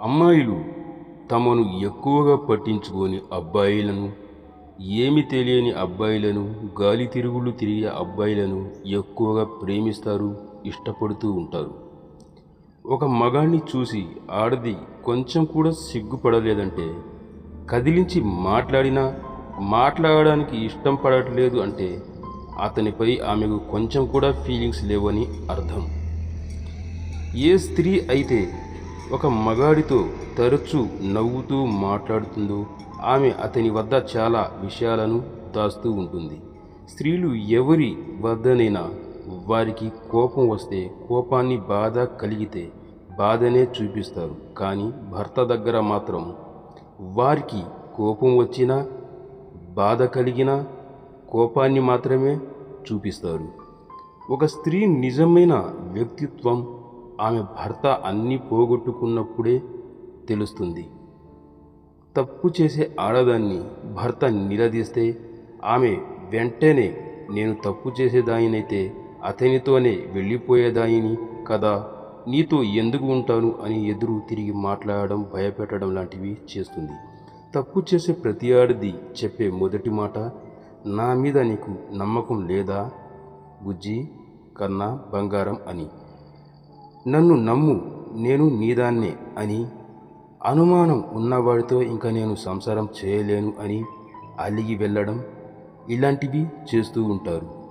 అమ్మాయిలు తమను ఎక్కువగా పట్టించుకొని అబ్బాయిలను ఏమి తెలియని అబ్బాయిలను గాలి తిరుగులు తిరిగే అబ్బాయిలను ఎక్కువగా ప్రేమిస్తారు ఇష్టపడుతూ ఉంటారు. ఒక మగాణ్ణి చూసి ఆడది కొంచెం కూడా సిగ్గుపడలేదంటే కదిలించి మాట్లాడినా మాట్లాడడానికి ఇష్టం పడట్లేదు అంటే అతనిపై ఆమెకు కొంచెం కూడా ఫీలింగ్స్ లేవని అర్థం. ఏ స్త్రీ అయితే ఒక మగాడితో తరచూ నవ్వుతూ మాట్లాడుతుందో ఆమె అతని వద్ద చాలా విషయాలను దాస్తూ ఉంటుంది. స్త్రీలు ఎవరి వద్దనైనా వారికి కోపం వస్తే కోపాన్ని బాధ కలిగితే బాధనే చూపిస్తారు. కానీ భర్త దగ్గర మాత్రం వారికి కోపం వచ్చినా బాధ కలిగినా కోపాన్ని మాత్రమే చూపిస్తారు. ఒక స్త్రీ నిజమైన వ్యక్తిత్వం ఆమె భర్త అన్నీ పోగొట్టుకున్నప్పుడే తెలుస్తుంది. తప్పు చేసే ఆడదాన్ని భర్త నిలదీస్తే ఆమె వెంటనే నేను తప్పు చేసేదానినైతే అతనితోనే వెళ్ళిపోయేదాయిని కదా నీతో ఎందుకు ఉంటాను అని ఎదురు తిరిగి మాట్లాడడం భయపెట్టడం లాంటివి చేస్తుంది. తప్పు చేసే ప్రతి ఆడది చెప్పే మొదటి మాట నా మీద నీకు నమ్మకం లేదా బుజ్జి కన్నా బంగారం అని. నన్ను నమ్ము నేను నీదాన్నే అని. అనుమానం ఉన్నవాడితో ఇంకా నేను సంసారం చేయలేను అని అలిగి వెళ్ళడం ఇలాంటివి చేస్తూ ఉంటారు.